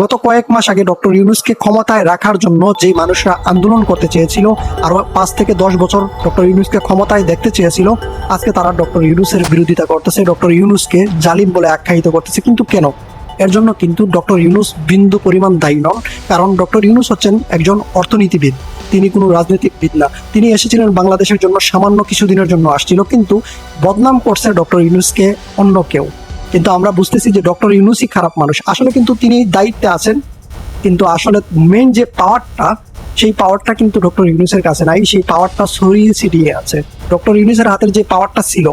গত কয়েক মাস আগে ডক্টর ইউনুসকে ক্ষমতায় রাখার জন্য যেই মানুষরা আন্দোলন করতে চেয়েছিল, আরও পাঁচ থেকে দশ বছর ডক্টর ইউনুসকে ক্ষমতায় দেখতে চেয়েছিল, আজকে তারা ডক্টর ইউনুসের বিরোধিতা করতেছে, ডক্টর ইউনুসকে জালিম বলে আখ্যায়িত করতেছে। কিন্তু কেন? এর জন্য কিন্তু ডক্টর ইউনুস বিন্দু পরিমাণ দায়ী নন, কারণ ডক্টর ইউনুস হচ্ছেন একজন অর্থনীতিবিদ। তিনি কোনো রাজনৈতিকবিদ না। তিনি এসেছিলেন বাংলাদেশের জন্য সামান্য কিছুদিনের জন্য আসছিল, কিন্তু বদনাম করছে ডক্টর ইউনুসকে অন্য কেউ। কিন্তু আমরা বুঝতেছি যে ডক্টর ইউনুসই খারাপ মানুষ। আসলে কিন্তু তিনি দায়িত্বে আছেন, কিন্তু আসলে মেন যে পাওয়ারটা সেই পাওয়ারটা কিন্তু ডক্টর ইউনুসের কাছে নাই, সেই পাওয়ারটা সরিয়ে ছিটিয়ে আছে। ডক্টর ইউনুসের হাতের যে পাওয়ারটা ছিল,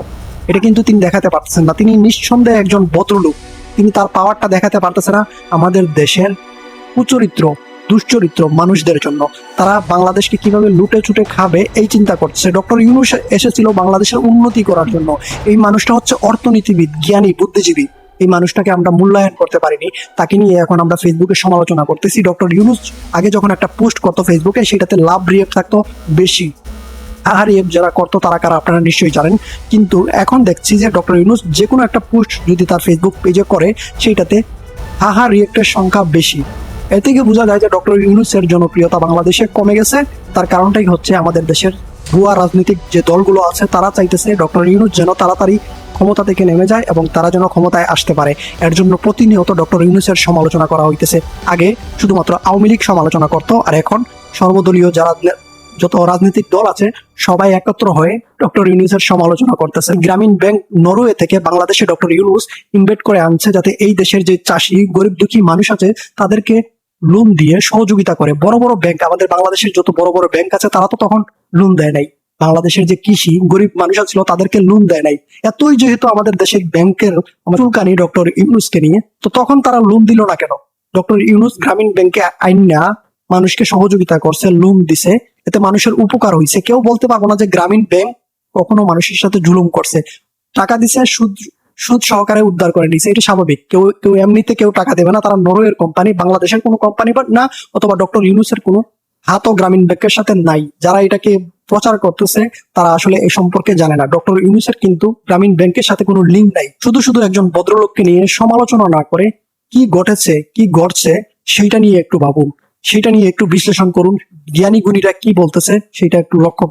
এটা কিন্তু তিনি দেখাতে পারতেছেন না। তিনি নিঃসন্দেহে একজন ভদ্রলোক। তিনি তার পাওয়ারটা দেখাতে পারতেছে না। আমাদের দেশের কুচরিত্র দুশ্চরিত্র মানুষদের জন্য। তারা বাংলাদেশকে কীভাবে লুটে ছুটে খাবে এই চিন্তা করছে। ডক্টর ইউনুস এসেছিল বাংলাদেশের উন্নতি করার জন্য। এই মানুষটা হচ্ছে অর্থনীতিবিদ, জ্ঞানী, বুদ্ধিজীবী। এই মানুষটাকে আমরা মূল্যায়ন করতে পারিনি। তাকে নিয়ে এখন আমরা ফেসবুকে সমালোচনা করতেছি। ডক্টর ইউনুস আগে যখন একটা পোস্ট করতো ফেসবুকে, সেটাতে লাভ রিয়েক্ট থাকতো বেশি। আহার রিয়েপ যারা করতো, তারা কারা আপনারা নিশ্চয়ই জানেন। কিন্তু এখন দেখছি যে ডক্টর ইউনুস যে কোনো একটা পোস্ট যদি তার ফেসবুক পেজে করে, সেইটাতে আহা রিয়েক্টের সংখ্যা বেশি। এ থেকে বোঝা যায় যে ডক্টর ইউনুসের জনপ্রিয়তা বাংলাদেশে কমে গেছে। তার কারণটাই হচ্ছে আমাদের দেশের ভুয়া রাজনৈতিক যে দলগুলো আছে, তারা চাইতেছে ডক্টর ইউনুস যেন তাড়াতাড়ি ক্ষমতা থেকে নেমে যায় এবং তারা যেন ক্ষমতায় আসতে পারে। এর জন্য প্রতিনিয়ত ডক্টর ইউনুসের সমালোচনা করা হইতেছে। আগে শুধুমাত্র আওয়ামী লীগ সমালোচনা করতো, আর এখন সর্বদলীয় যারা যত রাজনৈতিক দল আছে, সবাই একত্র হয়ে ডক্টর ইউনুসের সমালোচনা করতেছে। গ্রামীণ ব্যাংক নরওয়ে থেকে বাংলাদেশে ডক্টর ইউনুস ইনভেট করে আনছে যাতে এই দেশের যে চাষি, গরিব দুঃখী মানুষ আছে, তাদেরকে লোন দিয়ে সহযোগিতা করে। বড় বড় ব্যাংক আমাদের বাংলাদেশের যত বড় বড় ব্যাংক আছে, তারা তো তখন লোন দেয় নাই। বাংলাদেশের যে কৃষি, গরিব মানুষ ছিল, তাদেরকে লোন দেয় নাই। এতই যেহেতু আমাদের দেশের ব্যাংকের চুলকানি ডক্টর ইউনুসকে নিয়ে, তো তখন তারা লোন দিল না কেন? ডক্টর ইউনুস গ্রামীণ ব্যাংকে আইন না মানুষকে সহযোগিতা করছে লোন দিছে। এতে মানুষের উপকার হয়েছে কেউ বলতে পারব না যে গ্রামীণ ব্যাংক কখনো মানুষের সাথে জুলুম করছে। টাকা দিছে, সুদ সুদ সহকারে উদ্ধার করে নিছে, এটা স্বাভাবিক। কেউ কেউ এমনিতে কেউ টাকা দেবে না, তারা নরওয়ের কোম্পানি বাংলাদেশের কোনো কোম্পানি বা না, অথবা ডক্টর ইউনুসের কোনো হাতও গ্রামীণ ব্যাংকের সাথে নাই। যারা এটাকে প্রচার করতেছে, তারা আসলে এই সম্পর্কে জানে না। ডক্টর ইউনুসের কিন্তু গ্রামীণ ব্যাংকের সাথে কোনো লিঙ্ক নাই। শুধু শুধু একজন ভদ্রলোককে নিয়ে সমালোচনা না করে কি ঘটেছে, কি ঘটছে, সেইটা নিয়ে একটু ভাবুন। সেটা নিয়ে একটু বিশ্লেষণ করুন। জ্ঞানী গুণীরা কি বলতেছে সেটা একটু লক্ষ্য